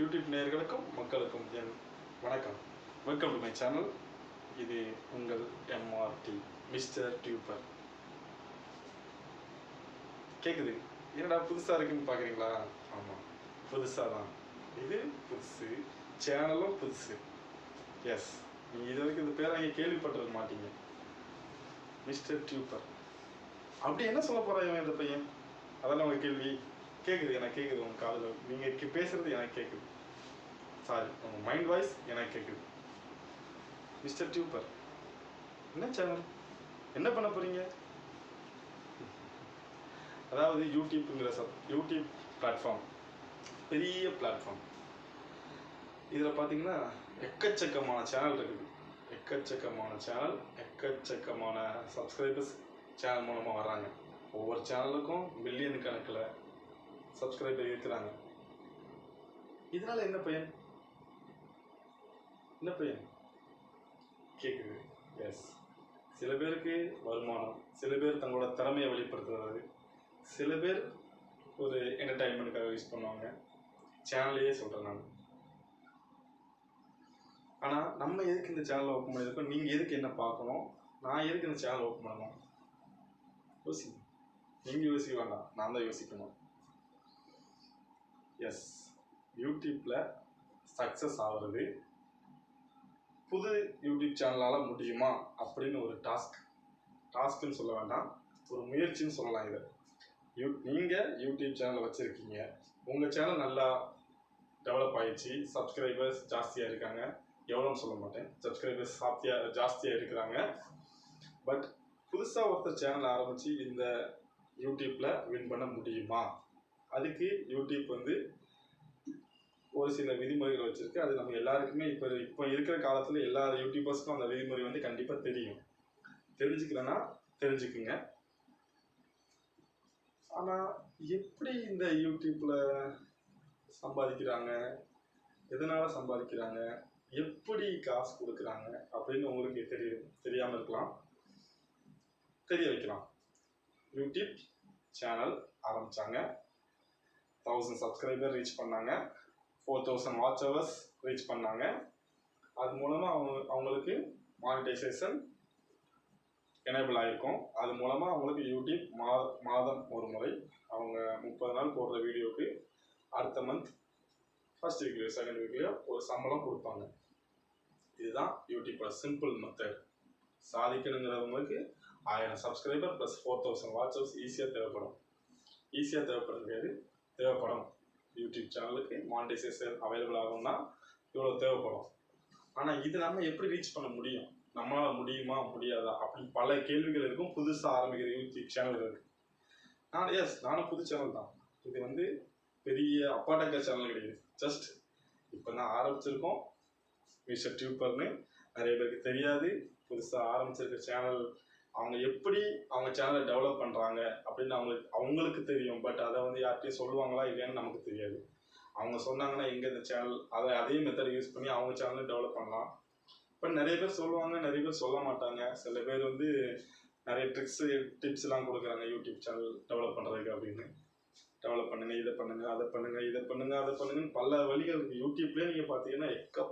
YouTube நேயர்களுக்கும் மக்களுக்கும் என் வணக்கம். வெல்கம் டு மை சேனல் இது உங்கள் எம்ஆர்டி மிஸ்டர் டியூபர் கேட்குது என்னடா புதுசாக இருக்குன்னு பார்க்குறீங்களா ஆமாம் புதுசாக தான் இது புதுசு சேனலும் புதுசு. எஸ் நீங்கள் இது வரைக்கும் இந்த பேரை அங்கே கேள்விப்பட்டிருக்க மாட்டீங்க. மிஸ்டர் டியூபர் அப்படி என்ன சொல்ல போறா இவன் இந்த பையன்? அதெல்லாம் உங்கள் கேள்வி? கேட்குது எனக்கு கேட்குது உங்க காதில். நீங்க பேசுகிறது பேசுறது எனக்கு கேட்குது சாரி உங்க மைண்ட் வாய்ஸ் எனக்கு கேட்குது மிஸ்டர் டியூப்பர் என்ன சேனல் என்ன பண்ண போறீங்க? அதாவது யூடியூப்ங்கிற சப் யூடியூப் பிளாட்ஃபார்ம் பெரிய பிளாட்ஃபார்ம் இதில் பார்த்தீங்கன்னா எக்கச்சக்கமான சேனல் இருக்குது. எக்கச்சக்கமான சேனல் எக்கச்சக்கமான சப்ஸ்கிரைபர்ஸ் சேனல் மூலமாக வராங்க ஒவ்வொரு சேனலுக்கும் மில்லியன் கணக்கில் சப்ஸ்கிரைபர் இருக்கிறாங்க இதனால என்ன பயன்? என்ன பயன்? கேட்குது எஸ் சில பேருக்கு வருமானம் சில பேர் தங்களோட திறமையை வெளிப்படுத்துறது சில பேர் ஒரு என்டர்டைன்மெண்ட்டுக்காக யூஸ் பண்ணுவாங்க. சேனல்லையே சொல்கிறேன் நான். ஆனால் நம்ம எதுக்கு இந்த சேனலை ஓப்பன் பண்ணியிருக்கோம் நீங்கள் எதுக்கு என்ன பார்க்கணும்? நான் எதுக்கு இந்த சேனல் ஓப்பன் பண்ணணும்? யோசிங்க. நீங்கள் யோசிக்க வேண்டாம். நான் தான் யோசிக்கணும். எஸ் யூடியூப்பில் சக்ஸஸ் ஆகிறது புது யூடியூப் சேனலால் முடியுமா அப்படின்னு ஒரு டாஸ்க் டாஸ்க்குன்னு சொல்ல வேண்டாம். ஒரு முயற்சின்னு சொல்லலாம் இதை. யூ நீங்கள் யூடியூப் சேனல் வச்சுருக்கீங்க. உங்கள் சேனல் நல்லா டெவலப் ஆகிடுச்சு சப்ஸ்கிரைபர்ஸ் ஜாஸ்தியாக இருக்காங்க. எவ்வளோன்னு சொல்ல மாட்டேன். சப்ஸ்கிரைபர்ஸ் ஜாஸ்தியாக ஜாஸ்தியாக இருக்கிறாங்க. பட் புதுசாக ஒருத்தர் சேனல் ஆரம்பித்து இந்த யூடியூப்பில் வின் பண்ண முடியுமா? அதுக்கு யூடியூப் வந்து ஒரு சில விதிமுறைகள் வச்சுருக்கு. அது நம்ம எல்லாருக்குமே இப்போ இப்போ இருக்கிற காலத்தில் எல்லா யூடியூபர்ஸ்க்கும் அந்த விதிமுறை வந்து கண்டிப்பாக தெரியும். தெரிஞ்சுக்கலன்னா தெரிஞ்சுக்குங்க. ஆனால் எப்படி இந்த யூடியூப்பில் சம்பாதிக்கிறாங்க? எதனால் சம்பாதிக்கிறாங்க? எப்படி காசு கொடுக்குறாங்க? அப்படின்னு உங்களுக்கு தெரியும் தெரியாமல் இருக்கலாம். தெரிய வைக்கலாம். யூடியூப் சேனல் ஆரம்பித்தாங்க தௌசண்ட் சப்ஸ்கிரைபர் ரீச் பண்ணாங்க. Four thousand watch hours reach பண்ணாங்க. அது மூலமாக அவங்க அவங்களுக்கு மானிட்டைசேஷன் எனேபிள் ஆகிருக்கும் அது மூலமாக அவங்களுக்கு யூடியூப் மா மாதம் ஒரு முறை அவங்க முப்பது நாள் போடுற வீடியோக்கு அடுத்த மந்த் ஃபர்ஸ்ட் வீக்லேயோ செகண்ட் வீக்லேயோ ஒரு சம்பளம் கொடுப்பாங்க. இதுதான் யூடியூப்போட சிம்பிள் மெத்தட் சாதிக்கணுங்கிறவங்களுக்கு ஆயிரம் subscriber plus four thousand watchers ஈஸியாக தேவைப்படும். ஈஸியாக தேவைப்படுறது தேவைப்படும். யூடியூப் சேனலுக்கு மானிட்டைசேஷன் அவைலபிள் ஆகும்னா இவ்வளோ தேவைப்படும். ஆனால் இது நம்ம எப்படி ரீச் பண்ண முடியும்? நம்மளால் முடியுமா? முடியாதா? அப்படின்னு பல கேள்விகள் இருக்கும். புதுசாக ஆரம்பிக்கிற யூடியூப் சேனல் இருக்கு. நான் எஸ் நானும் புது சேனல் தான். இது வந்து பெரிய அப்பாட்டக்க சேனல் கிடையாது. ஜஸ்ட் இப்போ நான் ஆரம்பிச்சிருக்கோம். மிஸ்டர் டியூப்பர்னு நிறைய பேருக்கு தெரியாது. புதுசாக ஆரம்பிச்சிருக்க சேனல் அவங்க எப்படி அவங்க சேனலை டெவலப் பண்ணுறாங்க அப்படின்னு அவங்களுக்கு அவங்களுக்கு தெரியும். பட் அதை வந்து யார்கிட்டயும் சொல்லுவாங்களா இல்லையான்னு நமக்கு தெரியாது. அவங்க சொன்னாங்கன்னா எங்கே இந்த சேனல் அதை அதே மெத்தட் யூஸ் பண்ணி அவங்க சேனலை டெவலப் பண்ணலாம். இப்போ நிறைய பேர் சொல்லுவாங்க நிறைய பேர் சொல்ல மாட்டாங்க. சில பேர் வந்து நிறைய ட்ரிக்ஸு டிப்ஸ்லாம் கொடுக்குறாங்க யூடியூப் சேனல் டெவலப் பண்ணுறதுக்கு அப்படின்னு. டெவலப் பண்ணுங்கள் இதை பண்ணுங்கள் அதை பண்ணுங்கள் இதை பண்ணுங்கள் அதை பண்ணுங்கன்னு பல வழிகள் இருக்குது யூடியூப்லேயே நீங்கள் பார்த்தீங்கன்னா எக்க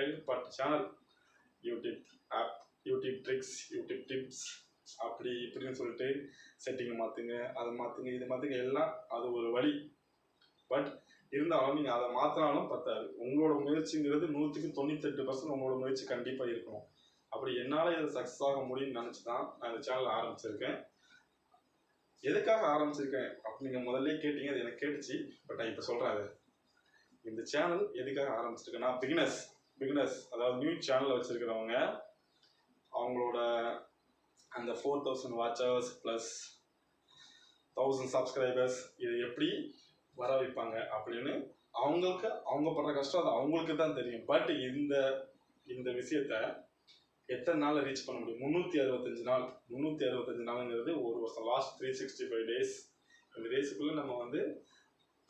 ஏகப்பட்ட channel YouTube app YouTube tricks YouTube tips அப்படி இப்படின்னு சொல்லிட்டு செட்டிங்கை மாற்றுங்க அதை மாற்றுங்க இதை மாற்றுங்க எல்லாம் அது ஒரு வழி. பட் இருந்தாலும் நீங்கள் அதை மாற்றினாலும் பத்தாது. உங்களோட முயற்சிங்கிறது நூற்றுக்கு தொண்ணூத்தெட்டு பர்சன்ட் உங்களோட முயற்சி கண்டிப்பாக இருக்கணும். அப்படி என்னால் இதை சக்ஸஸ் ஆக முடியும்னு நினச்சி தான் நான் இந்த சேனல் ஆரம்பிச்சிருக்கேன். எதுக்காக ஆரம்பிச்சிருக்கேன்? அப்படி நீங்கள் முதல்ல கேட்டீங்க அது எனக்கு கேட்டுச்சு. பட் நான் இப்போ சொல்கிறேன் அது. இந்த சேனல் எதுக்காக ஆரம்பிச்சிருக்கேன்னா பிகினஸ் பிகினஸ் அதாவது நியூ சேனல் வச்சுருக்கிறவங்க அவங்களோட அந்த four thousand watchers plus thousand subscribers இது எப்படி வர வைப்பாங்க அப்படின்னு அவங்களுக்கு அவங்க படுற கஷ்டம் அது அவங்களுக்கு தான் தெரியும். பட் இந்த இந்த விஷயத்த எத்தனை நாள் ரீச் பண்ண முடியும்? முந்நூற்றி அறுபத்தஞ்சு நாள். முந்நூற்றி அறுபத்தஞ்சு நாளுங்கிறது ஒரு வருஷம். Last three sixty five days இந்த டேஸுக்குள்ளே நம்ம வந்து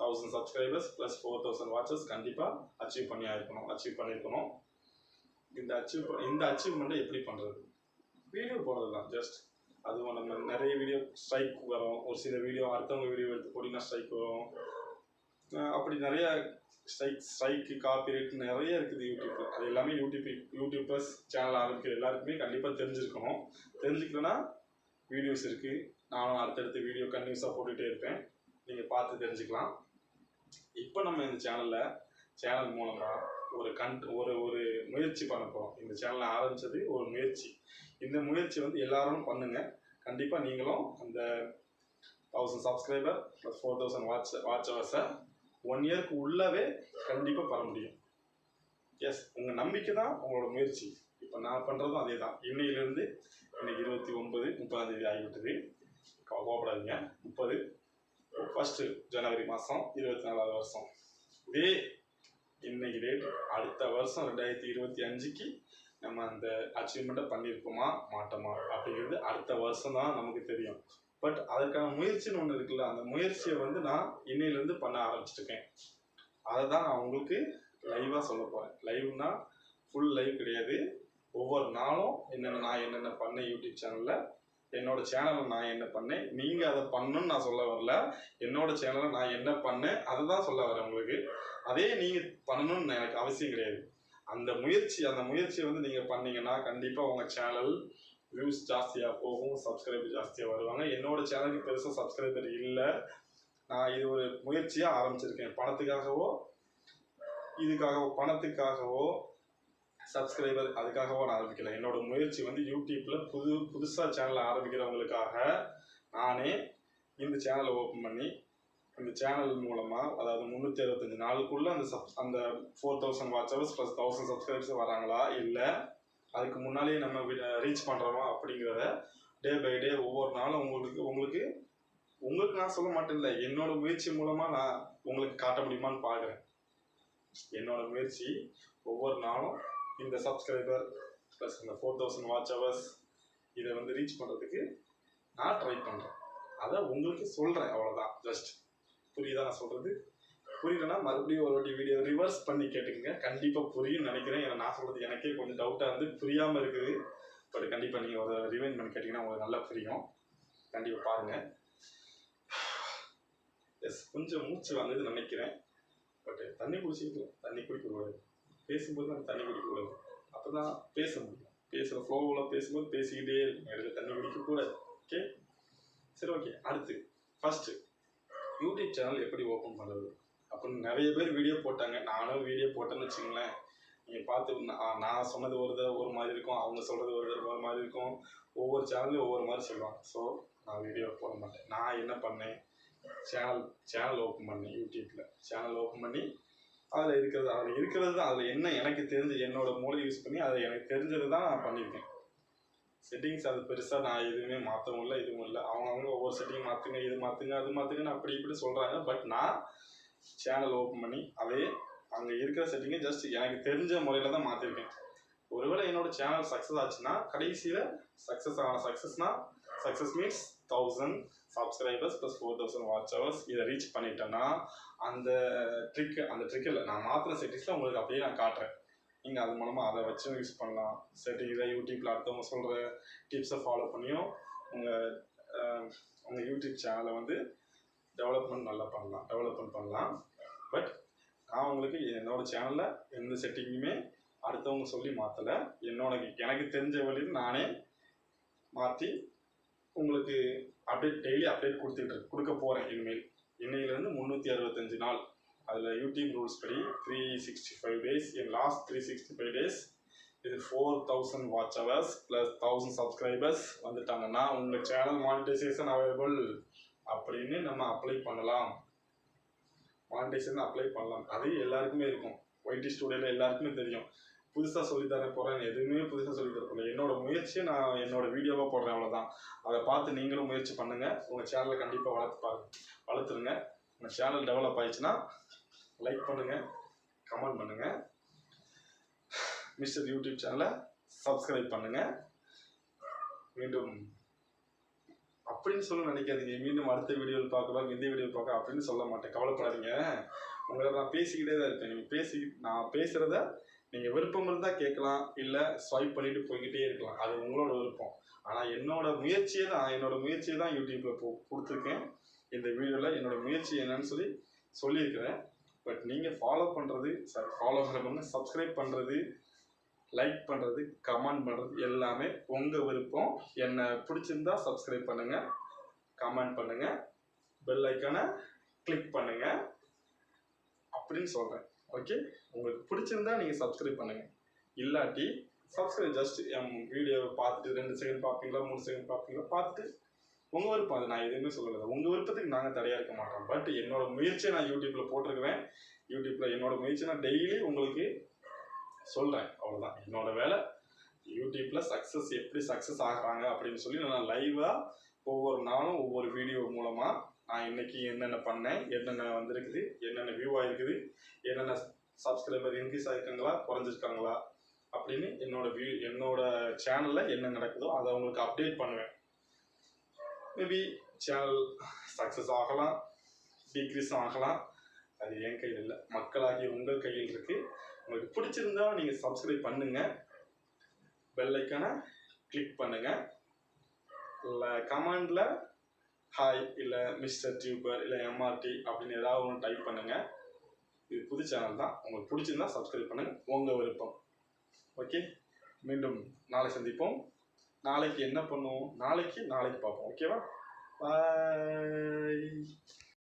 thousand subscribers plus four thousand watches கண்டிப்பாக அச்சீவ் பண்ணி ஆயிருக்கணும் அச்சீவ் பண்ணியிருக்கணும். இந்த அச்சீவ் இந்த அச்சீவ்மெண்ட்டை எப்படி பண்ணுறது வீடியோ போடுறது தான் ஜஸ்ட் அதுவும் நம்ம நிறைய வீடியோ ஸ்ட்ரைக் வரும். ஒரு சில வீடியோ அடுத்தவங்க வீடியோ எடுத்து போட்டிங்கன்னா ஸ்ட்ரைக் வரும். அப்படி நிறைய ஸ்ட்ரைக் ஸ்ட்ரைக்கு காப்பிரைட் நிறைய இருக்குது யூடியூப்பில் அது எல்லாமே யூடியூப் யூடியூபர்ஸ் சேனல் ஆரம்பிக்கிற எல்லாருக்குமே கண்டிப்பாக தெரிஞ்சிருக்கணும். தெரிஞ்சுக்கலன்னா வீடியோஸ் இருக்குது நானும் அடுத்தடுத்த வீடியோ கண்டினியூஸாக போட்டுகிட்டே இருப்பேன். நீங்கள் பார்த்து தெரிஞ்சுக்கலாம். இப்போ நம்ம இந்த சேனலில் சேனல் மூலமாக ஒரு கண் ஒரு ஒரு முயற்சி பண்ண போகிறோம் இந்த சேனலை ஆரம்பித்தது ஒரு முயற்சி. இந்த முயற்சி வந்து எல்லாரும் பண்ணுங்க. கண்டிப்பாக நீங்களும் அந்த thousand subscriber plus four thousand watch watch ஹவர்ஸை one இயர்க்கு உள்ளவே கண்டிப்பாக பெற முடியும். எஸ் உங்கள் நம்பிக்கை தான் உங்களோட முயற்சி. இப்போ நான் பண்ணுறதும் அதே தான் இன்னையிலேருந்து இன்னைக்கு இருபத்தி ஒன்பது முப்பதாம் தேதி ஆகிவிட்டது. கோபப்படாதீங்க முப்பது ஃபஸ்ட்டு ஜனவரி மாதம் இருபத்தி நாலாவது வருஷம். இதே இன்னைக்கு டேட் அடுத்த வருஷம் ரெண்டாயிரத்தி இருபத்தி அஞ்சுக்கு நம்ம அந்த அச்சீவ்மெண்ட்டை பண்ணியிருக்கோமா மாட்டோமா அப்படிங்கிறது அடுத்த வருஷம் தான் நமக்கு தெரியும். பட் அதற்கான முயற்சின்னு ஒன்று இருக்குல்ல அந்த முயற்சியை வந்து நான் இன்னையிலேருந்து பண்ண ஆரம்பிச்சிருக்கேன் அதை தான் நான் உங்களுக்கு லைவாக சொல்ல போகிறேன் லைவ்னா ஃபுல் லைவ் கிடையாது. ஒவ்வொரு நாளும் என்னென்ன நான் என்னென்ன பண்ணேன் யூடியூப் சேனலில் என்னோட சேனலில் நான் என்ன பண்ணேன் நீங்கள் அதை பண்ணணும்னு நான் சொல்ல வரல. என்னோட சேனலில் நான் என்ன பண்ணேன் அதை தான் சொல்ல வரேன் உங்களுக்கு. அதே நீங்கள் பண்ணணும்னு எனக்கு அவசியம் கிடையாது. அந்த முயற்சி அந்த முயற்சியை வந்து நீங்கள் பண்ணீங்கன்னா கண்டிப்பாக உங்கள் சேனல் வியூஸ் ஜாஸ்தியாக போகும் சப்ஸ்கிரைபர் ஜாஸ்தியாக வருவாங்க. என்னோட சேனலுக்கு பெருசாக சப்ஸ்கிரைபர் இல்லை. நான் இது ஒரு முயற்சியாக ஆரம்பிச்சிருக்கேன். பணத்துக்காகவோ இதுக்காகவோ பணத்துக்காகவோ சப்ஸ்கிரைபர் அதுக்காகவோ நான் ஆரம்பிக்கல. என்னோட முயற்சி வந்து யூடியூப்பில் புது புதுசாக சேனல் ஆரம்பிக்கிறவங்களுக்காக நானே இந்த சேனலை ஓப்பன் பண்ணி அந்த சேனல் மூலமாக அதாவது முந்நூற்றி அறுபத்தஞ்சு நாளுக்குள்ளே அந்த சப் அந்த four thousand watch hours plus thousand subscribers வராங்களா? இல்லை அதுக்கு முன்னாலேயே நம்ம ரீச் பண்ணுறோமா அப்படிங்கிறத டே பை டே ஒவ்வொரு நாளும் உங்களுக்கு உங்களுக்கு உங்களுக்கு நான் சொல்ல மாட்டேன்ல என்னோட முயற்சி மூலமாக நான் உங்களுக்கு காட்ட முடியுமான்னு பார்க்குறேன் என்னோட முயற்சி ஒவ்வொரு நாளும் இந்த சப்ஸ்கிரைபர் ப்ளஸ் இந்த ஃபோர் தௌசண்ட் வாட்ச் ஹவர்ஸ் இதை வந்து ரீச் பண்ணுறதுக்கு நான் ட்ரை பண்ணுறேன் அதை உங்களுக்கு சொல்கிறேன் அவ்வளோதான் ஜஸ்ட் புரியுதா நான் சொல்கிறது புரியலன்னா மறுபடியும் ஒரு வாட்டி வீடியோ ரிவர்ஸ் பண்ணி கேட்டுக்கங்க. கண்டிப்பாக புரியும்னு நினைக்கிறேன். ஏன்னா நான் சொல்கிறது எனக்கே கொஞ்சம் டவுட்டாக இருந்து புரியாமல் இருக்குது. பட் கண்டிப்பாக நீங்கள் ஒரு ரிவைன் பண்ணி கேட்டிங்கன்னா உங்களுக்கு நல்லா புரியும். கண்டிப்பாக பாருங்கள் எஸ் கொஞ்சம் மூச்சு வாங்குது நினைக்கிறேன். பட் தண்ணி குடிச்சிட்டு தண்ணி குடிக்கக்கூடாது. பேசும்போது நம்ம தண்ணி குடிக்கக்கூடாது. அப்போ தான் பேச முடியும். பேசுகிற ஃப்ளோவில் பேசும்போது பேசிக்கிட்டே இருக்கும் இடையில தண்ணி குடிக்கக்கூடாது? ஓகே சரி ஓகே அடுத்து. ஃபஸ்ட்டு யூடியூப் சேனல் எப்படி ஓப்பன் பண்ணுறது அப்படின்னு நிறைய பேர் வீடியோ போட்டாங்க. நானும் வீடியோ போட்டேன்னு வச்சுங்களேன் நீங்கள் பார்த்து நான் நான் சொன்னது ஒரு ஒரு மாதிரி இருக்கும். அவங்க சொல்கிறது ஒரு ஒரு மாதிரி இருக்கும். ஒவ்வொரு சேனல்லையும் ஒவ்வொரு மாதிரி சொல்லுவாங்க. ஸோ நான் வீடியோ போட மாட்டேன். நான் என்ன பண்ணேன்? சேனல் சேனல் ஓப்பன் பண்ணேன் யூடியூப்பில் சேனல் ஓப்பன் பண்ணி அதில் இருக்கிறது அதில் இருக்கிறது தான். அதில் என்ன எனக்கு தெரிஞ்சு என்னோட மூளை யூஸ் பண்ணி அதை எனக்கு தெரிஞ்சது தான் நான் பண்ணியிருக்கேன். செட்டிங்ஸ் அது பெருசாக நான் எதுவுமே மாற்றவும் இல்லை இதுவும் இல்லை. அவங்கவுங்க ஒவ்வொரு செட்டிங் மாற்றுங்க இது மாற்றுங்க அது மாற்றுங்கன்னு அப்படி இப்படி சொல்கிறாங்க பட் நான் சேனல் ஓப்பன் பண்ணி அதே அங்கே இருக்கிற செட்டிங்கை ஜஸ்ட் எனக்கு தெரிஞ்ச முறையில் தான் மாற்றிருக்கேன் ஒருவேளை என்னோட சேனல் சக்ஸஸ் ஆச்சுன்னா கடைசியில் சக்ஸஸ் ஆன சக்ஸஸ்னால் success means thousand subscribers plus four thousand watch hours இதை ரீச் பண்ணிட்டேன்னா அந்த ட்ரிக் அந்த ட்ரிக்கில் இல்லை நான் மாற்றுற செட்டிங்ஸில் உங்களுக்கு அப்படியே நான் காட்டுறேன். நீங்கள் அது மூலமாக அதை வச்சும் யூஸ் பண்ணலாம். செட்டிங் இதை யூடியூப்பில் அடுத்தவங்க சொல்கிற டிப்ஸை ஃபாலோ பண்ணியும் உங்கள் உங்கள் யூடியூப் சேனலை வந்து டெவலப்மெண்ட் நல்லா பண்ணலாம். டெவலப்மெண்ட் பண்ணலாம். பட் நான் உங்களுக்கு என்னோட சேனலில் எந்த செட்டிங்குமே அடுத்தவங்க சொல்லி மாற்றலை என்னோட எனக்கு தெரிஞ்ச வழியில் நானே மாற்றி உங்களுக்கு அப்டேட் டெய்லி அப்டேட் கொடுத்துட்டு கொடுக்க போகிறேன் இனிமேல். இன்னையிலேருந்து முந்நூற்றி அறுபத்தஞ்சு நாள். அதில் யூடியூப் ரூல்ஸ் படி த்ரீ சிக்ஸ்டி ஃபைவ் டேஸ் என் last three sixty five days இது four thousand watch hours plus thousand subscribers வந்துட்டாங்கன்னா உங்கள் சேனல் மானிட்டைசேஷன் அவைலபிள் அப்படின்னு நம்ம அப்ளை பண்ணலாம். மானிட்டைசேஷன் அப்ளை பண்ணலாம். அது எல்லாருக்குமே இருக்கும். ஒய்டி ஸ்டூடியோவில் எல்லாருக்குமே தெரியும். புதுசாக சொல்லித்தர போகிறேன் எதுவுமே புதுசாக சொல்லித்தர தரப்போல என்னோட முயற்சியை நான் என்னோட வீடியோவாக போடுறேன் அவ்வளோதான் அதை பார்த்து நீங்களும் முயற்சி பண்ணுங்கள் உங்கள் சேனலை கண்டிப்பாக வளர்த்து பா வளர்த்துருங்க. உங்கள் சேனல் டெவலப் ஆயிடுச்சுன்னா லைக் பண்ணுங்கள் கமெண்ட் பண்ணுங்கள் மிஸ்டர் யூடியூப் சேனலை சப்ஸ்கிரைப் பண்ணுங்கள் மீண்டும் அப்படின்னு சொல்ல நினைக்காதீங்க. மீண்டும் அடுத்த வீடியோவில் பார்க்கலாம். இந்த வீடியோ பார்க்க அப்படின்னு சொல்ல மாட்டேன். கவலைப்படாதீங்க. உங்களை நான் பேசிக்கிட்டே தான் இருப்பேன். நீங்கள் பேசி நான் பேசுகிறத நீங்கள் விருப்பம் இருந்தால் கேட்கலாம். இல்லை ஸ்வைப் பண்ணிட்டு போய்கிட்டே இருக்கலாம். அது உங்களோட விருப்பம். ஆனால் என்னோட முயற்சியை தான் என்னோட முயற்சியை தான் யூடியூப்பில் போ கொடுத்துருக்கேன். இந்த வீடியோவில் என்னோட முயற்சி என்னன்னு சொல்லி சொல்லியிருக்கிறேன். பட் நீங்கள் ஃபாலோ பண்ணுறது சார் ஃபாலோ பண்ணுறது சப்ஸ்கிரைப் பண்ணுறது லைக் பண்ணுறது கமெண்ட் பண்ணுறது எல்லாமே உங்கள் விருப்பம். என்னை பிடிச்சிருந்தா சப்ஸ்கிரைப் பண்ணுங்கள் கமெண்ட் பண்ணுங்கள் பெல் ஐக்கானை கிளிக் பண்ணுங்கள் அப்படின்னு சொல்கிறேன் ஓகே உங்களுக்கு பிடிச்சிருந்தா நீங்கள் சப்ஸ்கிரைப் பண்ணுங்கள் இல்லாட்டி சப்ஸ்கிரைப் ஜஸ்ட் என் வீடியோவை பார்த்துட்டு ரெண்டு செகண்ட் பார்ப்பீங்களா மூணு செகண்ட் பார்ப்பீங்களா பார்த்துட்டு உங்கள் விருப்பம் அது நான் எதுவுமே சொல்லலை. உங்கள் விருப்பத்துக்கு நாங்கள் தடையாக இருக்க மாட்டோம். பட் என்னோட முயற்சியை நான் யூடியூப்பில் போட்டிருக்கிறேன். யூடியூப்பில் என்னோட முயற்சி நான் டெய்லி உங்களுக்கு சொல்கிறேன் அவ்வளோதான் என்னோட வேலை யூடியூப்பில் சக்ஸஸ் எப்படி சக்ஸஸ் ஆகுறாங்க அப்படின்னு சொல்லி நான் லைவாக ஒவ்வொரு நாளும் ஒவ்வொரு வீடியோ மூலமாக நான் இன்னைக்கு என்னென்ன பண்ணேன் என்னென்ன வந்திருக்குது என்னென்ன வியூ ஆகிருக்குது என்னென்ன சப்ஸ்கிரைபர் இன்க்ரீஸ் ஆகிருக்காங்களா குறைஞ்சிருக்காங்களா அப்படின்னு என்னோட வியூ என்னோட சேனலில் என்ன நடக்குதோ அதை உங்களுக்கு அப்டேட் பண்ணுவேன். மேபி சேனல் சக்ஸஸ் ஆகலாம் டிக்ரீஸ் ஆகலாம். அது என் கையில் இல்லை. மக்களாகிய உங்கள் கையில் இருக்குது உங்களுக்கு பிடிச்சிருந்தா நீங்கள் சப்ஸ்கிரைப் பண்ணுங்கள் பெல் கிளிக் பண்ணுங்கள் இல்லை கமெண்டில் ஹாய் இல்லை மிஸ்டர் டியூபர் இல்லை எம்ஆர்டி அப்படின்னு ஏதாவது ஒன்று டைப் பண்ணுங்கள் இது புது சேனல் தான். உங்களுக்கு பிடிச்சிருந்தா சப்ஸ்கிரைப் பண்ணுங்க. உங்கள் விருப்பம். ஓகே மீண்டும் நாளை சந்திப்போம். நாளைக்கு என்ன பண்ணுவோம்? நாளைக்கு நாளைக்கு பார்ப்போம். ஓகேவா பாய்